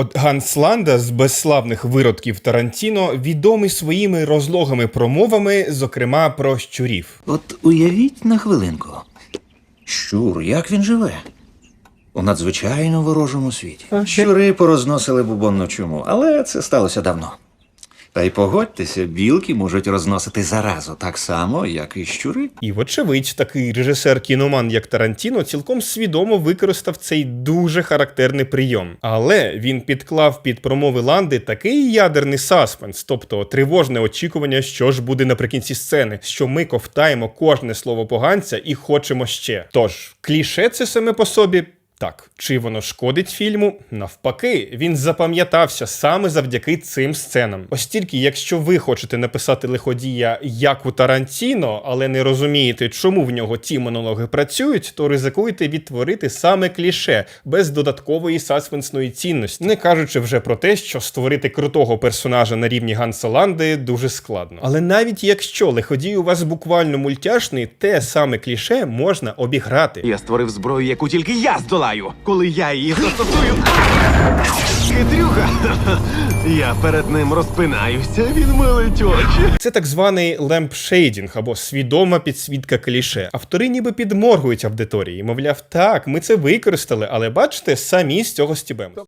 От Ганс Ланда з безславних виродків Тарантіно відомий своїми розлогими промовами, зокрема про щурів. От уявіть на хвилинку. Щур, як він живе? У надзвичайно ворожому світі. Щури порозносили бубонну чуму, але це сталося давно. Та й погодьтеся, білки можуть розносити заразу так само, як і щури. І, вочевидь, такий режисер-кіноман, як Тарантіно, цілком свідомо використав цей дуже характерний прийом. Але він підклав під промови Ланди такий ядерний саспенс, тобто тривожне очікування, що ж буде наприкінці сцени, що ми ковтаємо кожне слово поганця і хочемо ще. Тож, кліше це саме по собі. Так, чи воно шкодить фільму? Навпаки, він запам'ятався саме завдяки цим сценам. Ось тільки, якщо ви хочете написати лиходія як у Тарантіно, але не розумієте, чому в нього ті монологи працюють, то ризикуйте відтворити саме кліше без додаткової саспенсної цінності, не кажучи вже про те, що створити крутого персонажа на рівні Ганса Ланди дуже складно. Але навіть якщо лиходій у вас буквально мультяшний, те саме кліше можна обіграти. Я створив зброю, яку тільки я здолаю. Коли я її застосую. Хитрюга. Я перед ним розпинаюся, він милить очі. Це так званий лемпшейдінг або свідома підсвітка кліше. Автори ніби підморгують аудиторії. Мовляв, так, ми це використали, але бачите, самі з цього стібемо.